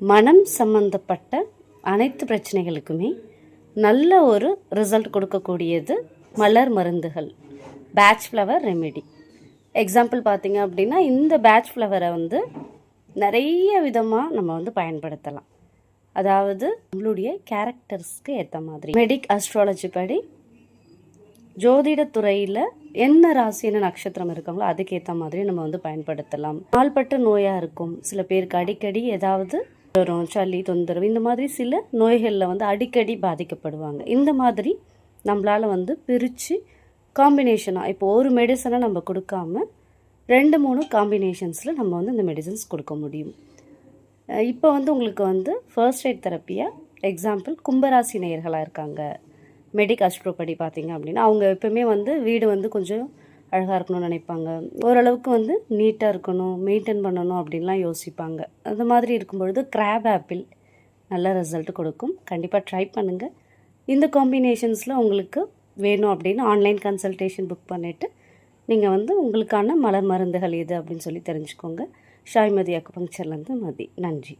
மனம் சம்பந்தப்பட்ட அனைத்து பிரச்சனைகளுக்குமே நல்ல ஒரு ரிசல்ட் கொடுக்கக்கூடியது மலர் மருந்துகள். பேட்ச் ஃப்ளவர் ரெமெடி எக்ஸாம்பிள் பார்த்தீங்க அப்படின்னா இந்த பேட்ச் ஃப்ளவரை வந்து நிறைய விதமாக நம்ம வந்து பயன்படுத்தலாம். அதாவது நம்மளுடைய கேரக்டர்ஸ்க்கு ஏற்ற மாதிரி. மெடிக் அஸ்ட்ராலஜி படி ஜோதிடத்துறையில் என்ன ராசி என்ன நட்சத்திரம் இருக்காங்களோ அதுக்கேற்ற மாதிரி நம்ம வந்து பயன்படுத்தலாம். நாள்பட்ட நோயாக இருக்கும். சில பேருக்கு அடிக்கடி ஏதாவது ஜுரம் சளி தொந்தரவு இந்த மாதிரி சில நோய்களில் வந்து அடிக்கடி பாதிக்கப்படுவாங்க. இந்த மாதிரி நம்மளால் வந்து பிரித்து காம்பினேஷனாக இப்போ ஒரு மெடிசனை நம்ம கொடுக்காம ரெண்டு மூணு காம்பினேஷன்ஸில் நம்ம வந்து இந்த மெடிசன்ஸ் கொடுக்க முடியும். இப்போ வந்து உங்களுக்கு வந்து ஃபர்ஸ்ட் எய்ட் தெரப்பியாக எக்ஸாம்பிள் கும்பராசி நேயர்களாக இருக்காங்க. மெடிக் அஸ்ட்ரோபடி பார்த்தீங்க அப்படின்னா அவங்க எப்பவுமே வந்து வீடு வந்து கொஞ்சம் அழகாக இருக்கணும்னு நினைப்பாங்க. ஓரளவுக்கு வந்து நீட்டாக இருக்கணும் மெயின்டைன் பண்ணணும் அப்படின்லாம் யோசிப்பாங்க. அந்த மாதிரி இருக்கும்பொழுது கிராப் ஆப்பிள் நல்ல ரிசல்ட் கொடுக்கும். கண்டிப்பாக ட்ரை பண்ணுங்கள் இந்த காம்பினேஷன்ஸில் உங்களுக்கு வேணும் அப்படின்னு ஆன்லைன் கன்சல்டேஷன் புக் பண்ணிவிட்டு நீங்கள் வந்து உங்களுக்கான மலர் மருந்துகள் எது அப்படின்னு சொல்லி தெரிஞ்சுக்கோங்க. ஷாய்மதி அக்குபங்க்சர்லேருந்து மதி. நன்றி.